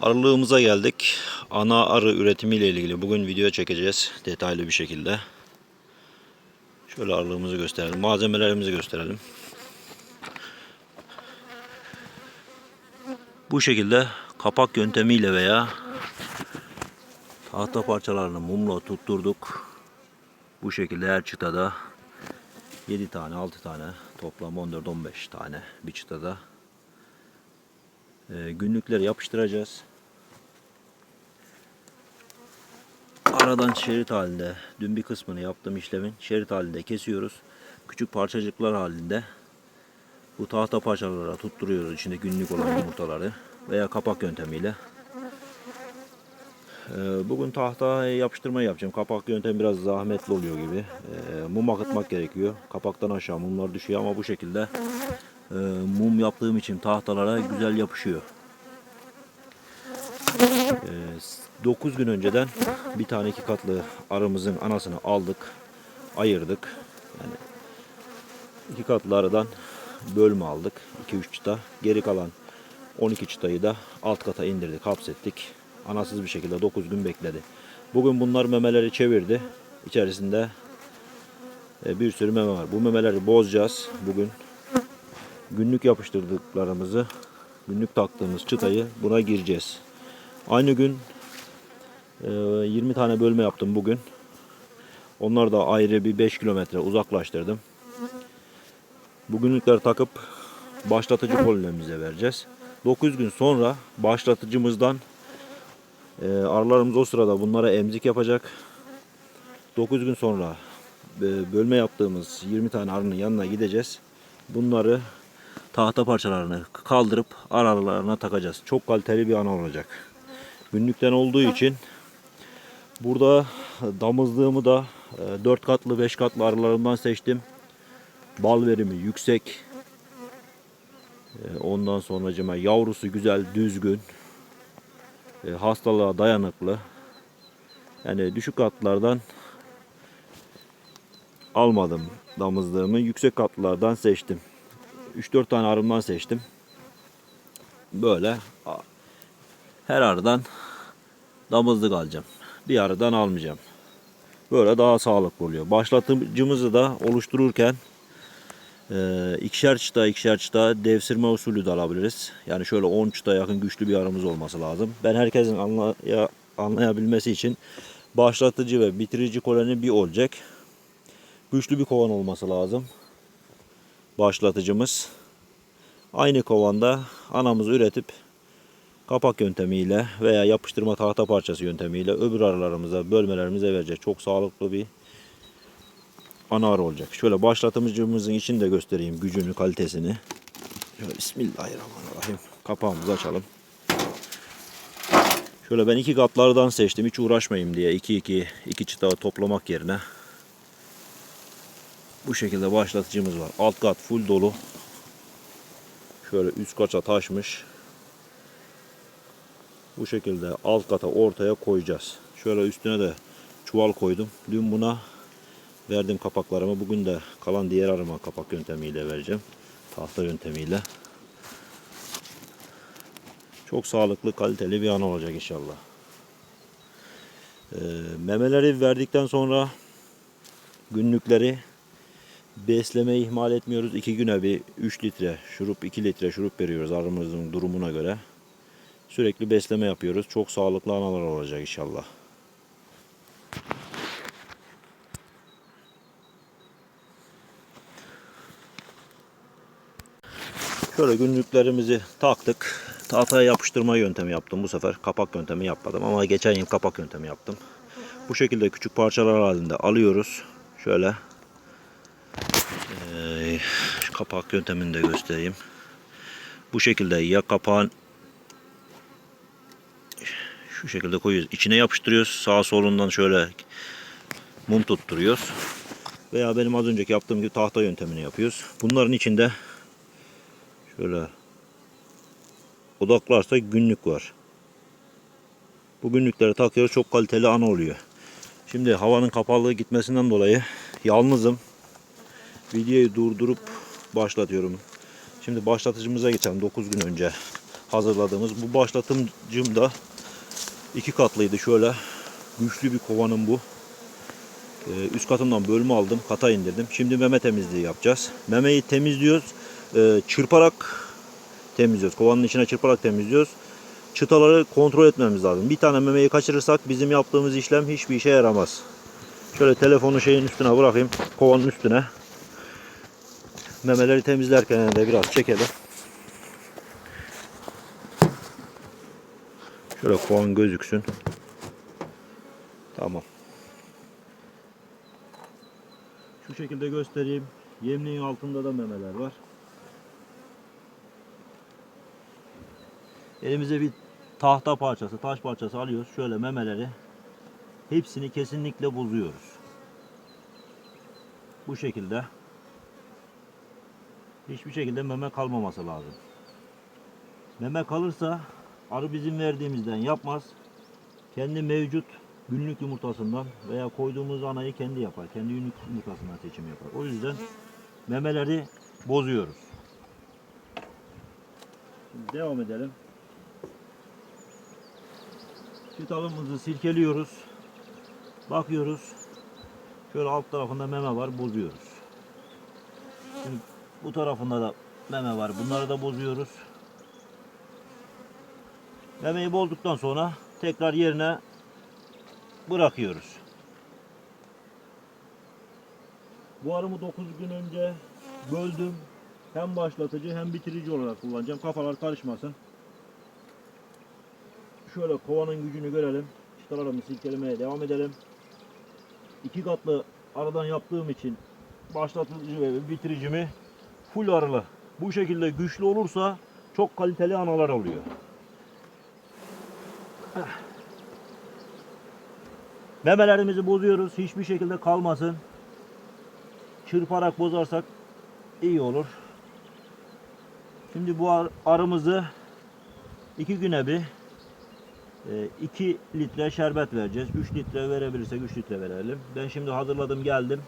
Arılığımıza geldik. Ana arı üretimiyle ilgili bugün video çekeceğiz detaylı bir şekilde. Şöyle arılığımızı gösterelim. Malzemelerimizi gösterelim. Bu şekilde kapak yöntemiyle veya tahta parçalarını mumla tutturduk. Bu şekilde her çıtada 7 tane 6 tane toplam 14-15 tane bir çıtada e, günlükleri yapıştıracağız. Aradan şerit halinde dün bir kısmını yaptığım işlemin şerit halinde kesiyoruz. Küçük parçacıklar halinde bu tahta parçalara tutturuyoruz içinde günlük olan yumurtaları veya kapak yöntemiyle. Ee, Bugün tahta yapıştırma yapacağım. Kapak yöntemi biraz zahmetli oluyor gibi. Ee, Mum akıtmak gerekiyor. Kapaktan aşağı mumlar düşüyor ama bu şekilde e, mum yaptığım için tahtalara güzel yapışıyor. 9 gün önceden bir tane iki katlı arımızın anasını aldık, ayırdık. Yani iki katlı aradan bölme aldık. 2-3 çıta. Geri kalan 12 çıtayı da alt kata indirdik, hapsettik. Anasız bir şekilde 9 gün bekledi. Bugün bunlar memeleri çevirdi. İçerisinde e, bir sürü meme var. Bu memeleri bozacağız bugün. Günlük yapıştırdıklarımızı, günlük taktığımız çıtayı buna gireceğiz. Aynı gün 20 tane bölme yaptım bugün. Onları da ayrı bir 5 kilometre uzaklaştırdım. Bugünlükleri takıp başlatıcı kolonimize vereceğiz. 9 gün sonra başlatıcımızdan e, arılarımız o sırada bunlara emzik yapacak. 9 gün sonra e, bölme yaptığımız 20 tane arının yanına gideceğiz. Bunları tahta parçalarını kaldırıp aralarına takacağız. Çok kaliteli bir ana olacak. Günlükten olduğu için burada damızlığımı da 4 katlı 5 katlı arılarımdan seçtim. Bal verimi yüksek. E, Ondan sonracıma yavrusu güzel, düzgün. E, Hastalığa dayanıklı. Yani düşük katlardan almadım damızlığımı. Yüksek katlardan seçtim. 3-4 tane arımdan seçtim. Böyle her arıdan damızlık alacağım. Bir arıdan almayacağım. Böyle daha sağlıklı oluyor. Başlatıcımızı da oluştururken e, ikişer çıta ikişer çıta devsirme usulü de alabiliriz. Yani şöyle 10 çıta yakın güçlü bir arımız olması lazım. Ben herkesin anlaya, anlayabilmesi için başlatıcı ve bitirici koloni bir olacak. Güçlü bir kovan olması lazım. Başlatıcımız. Aynı kovanda anamızı üretip kapak yöntemiyle veya yapıştırma tahta parçası yöntemiyle öbür arılarımıza, bölmelerimize verecek. Çok sağlıklı bir ana arı olacak. Şöyle başlatımcımızın içini de göstereyim gücünü, kalitesini. Şöyle Bismillahirrahmanirrahim. Kapağımızı açalım. Şöyle ben iki katlardan seçtim. Hiç uğraşmayayım diye. iki iki iki çıta toplamak yerine. Bu şekilde başlatıcımız var. Alt kat full dolu. Şöyle üst kata taşmış. Bu şekilde alt kata ortaya koyacağız. Şöyle üstüne de çuval koydum. Dün buna verdim kapaklarımı. Bugün de kalan diğer arıma kapak yöntemiyle vereceğim. Tahta yöntemiyle. Çok sağlıklı, kaliteli bir ana olacak inşallah. Ee, memeleri verdikten sonra günlükleri besleme ihmal etmiyoruz. 2 güne bir 3 litre şurup 2 litre şurup veriyoruz arımızın durumuna göre. Sürekli besleme yapıyoruz. Çok sağlıklı analar olacak inşallah. Şöyle günlüklerimizi taktık. Tahtaya yapıştırma yöntemi yaptım bu sefer. Kapak yöntemi yapmadım ama geçen yıl kapak yöntemi yaptım. Bu şekilde küçük parçalar halinde alıyoruz. Şöyle ee, kapak yöntemini de göstereyim. Bu şekilde ya kapağın şu şekilde koyuyoruz. İçine yapıştırıyoruz. Sağ solundan şöyle mum tutturuyoruz. Veya benim az önceki yaptığım gibi tahta yöntemini yapıyoruz. Bunların içinde şöyle odaklarsa günlük var. Bu günlükleri takıyoruz. Çok kaliteli ana oluyor. Şimdi havanın kapalı gitmesinden dolayı yalnızım. Videoyu durdurup başlatıyorum. Şimdi başlatıcımıza geçelim. 9 gün önce hazırladığımız. Bu başlatımcım da iki katlıydı şöyle. Güçlü bir kovanın bu. Ee, üst katından bölme aldım. Kata indirdim. Şimdi meme temizliği yapacağız. Memeyi temizliyoruz. Ee, çırparak temizliyoruz. Kovanın içine çırparak temizliyoruz. Çıtaları kontrol etmemiz lazım. Bir tane memeyi kaçırırsak bizim yaptığımız işlem hiçbir işe yaramaz. Şöyle telefonu şeyin üstüne bırakayım. Kovanın üstüne. Memeleri temizlerken de biraz çekelim. Şöyle kovan gözüksün. Tamam. Şu şekilde göstereyim. Yemliğin altında da memeler var. Elimize bir tahta parçası, taş parçası alıyoruz. Şöyle memeleri hepsini kesinlikle bozuyoruz. Bu şekilde hiçbir şekilde meme kalmaması lazım. Meme kalırsa arı bizim verdiğimizden yapmaz. Kendi mevcut günlük yumurtasından veya koyduğumuz anayı kendi yapar. Kendi günlük yumurtasından seçim yapar. O yüzden memeleri bozuyoruz. Şimdi devam edelim. Çıtalımızı silkeliyoruz. Bakıyoruz. Şöyle alt tarafında meme var. Bozuyoruz. Şimdi bu tarafında da meme var. Bunları da bozuyoruz. Memeyi bozduktan sonra tekrar yerine bırakıyoruz. Bu arımı 9 gün önce böldüm. Hem başlatıcı hem bitirici olarak kullanacağım. Kafalar karışmasın. Şöyle kovanın gücünü görelim. Çıtalarımı silkelemeye devam edelim. İki katlı aradan yaptığım için başlatıcı ve bitiricimi full arılı. Bu şekilde güçlü olursa çok kaliteli analar oluyor. Memelerimizi bozuyoruz. Hiçbir şekilde kalmasın. Çırparak bozarsak iyi olur. Şimdi bu ar- arımızı iki güne bir 2 litre şerbet vereceğiz. 3 litre verebilirsek 3 litre verelim. Ben şimdi hazırladım geldim.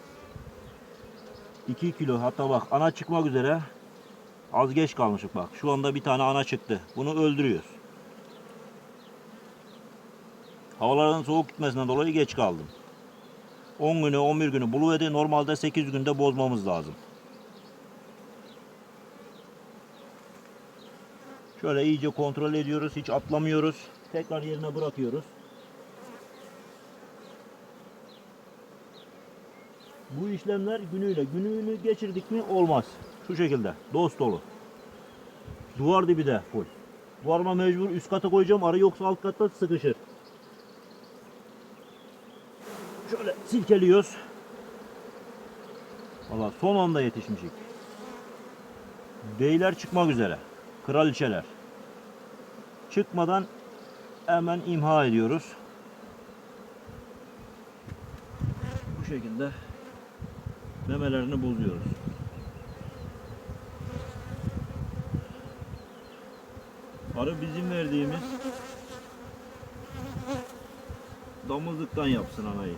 2 kilo hatta bak ana çıkmak üzere. Az geç kalmışık bak. Şu anda bir tane ana çıktı. Bunu öldürüyoruz. Havaların soğuk gitmesinden dolayı geç kaldım. 10 günü 11 günü buluverdi. Normalde 8 günde bozmamız lazım. Şöyle iyice kontrol ediyoruz. Hiç atlamıyoruz. Tekrar yerine bırakıyoruz. Bu işlemler günüyle. Gününü geçirdik mi olmaz. Şu şekilde. Dost dolu. Duvar dibi de full. Duvarıma mecbur üst kata koyacağım. Arı yoksa alt katta sıkışır. Şöyle silkeliyoruz. Valla son anda yetişmişik. Beyler çıkmak üzere. Kraliçeler. Çıkmadan hemen imha ediyoruz. Bu şekilde memelerini bozuyoruz. Arı bizim verdiğimiz damızlıktan yapsın anayı.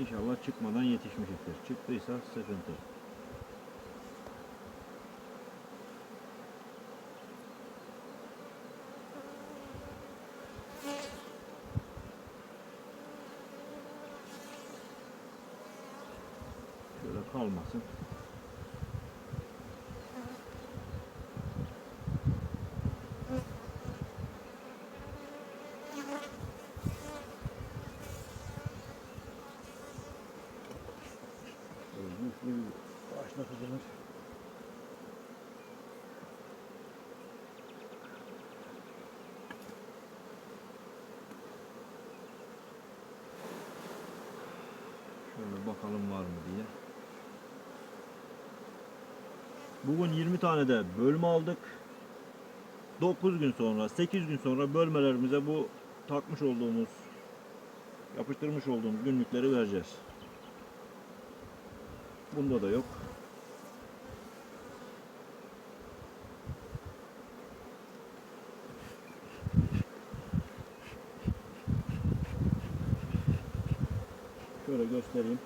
İnşallah çıkmadan yetişmiştir. Çıktıysa sıkıntı. Şöyle kalmasın. Güçlü bir başlatıcımız. Şöyle bakalım var mı diye. Bugün 20 tane de bölme aldık. 9 gün sonra, 8 gün sonra bölmelerimize bu takmış olduğumuz, yapıştırmış olduğumuz günlükleri vereceğiz. Bunda da yok. Şöyle göstereyim.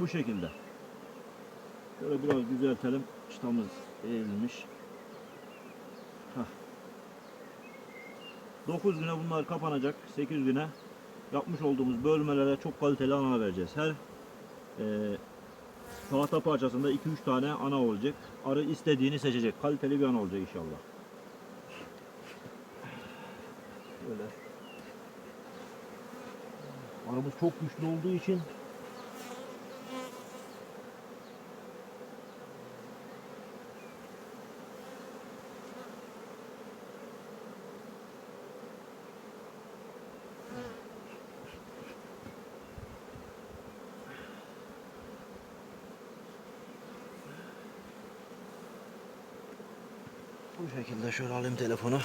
Bu şekilde. Şöyle biraz düzeltelim. Çıtamız eğilmiş. Hah. 9 güne bunlar kapanacak. 8 güne yapmış olduğumuz bölmelere çok kaliteli ana vereceğiz. Her e, tahta parçasında 2-3 tane ana olacak. Arı istediğini seçecek. Kaliteli bir ana olacak inşallah. Böyle. Arımız çok güçlü olduğu için bu şekilde şöyle alayım telefonu.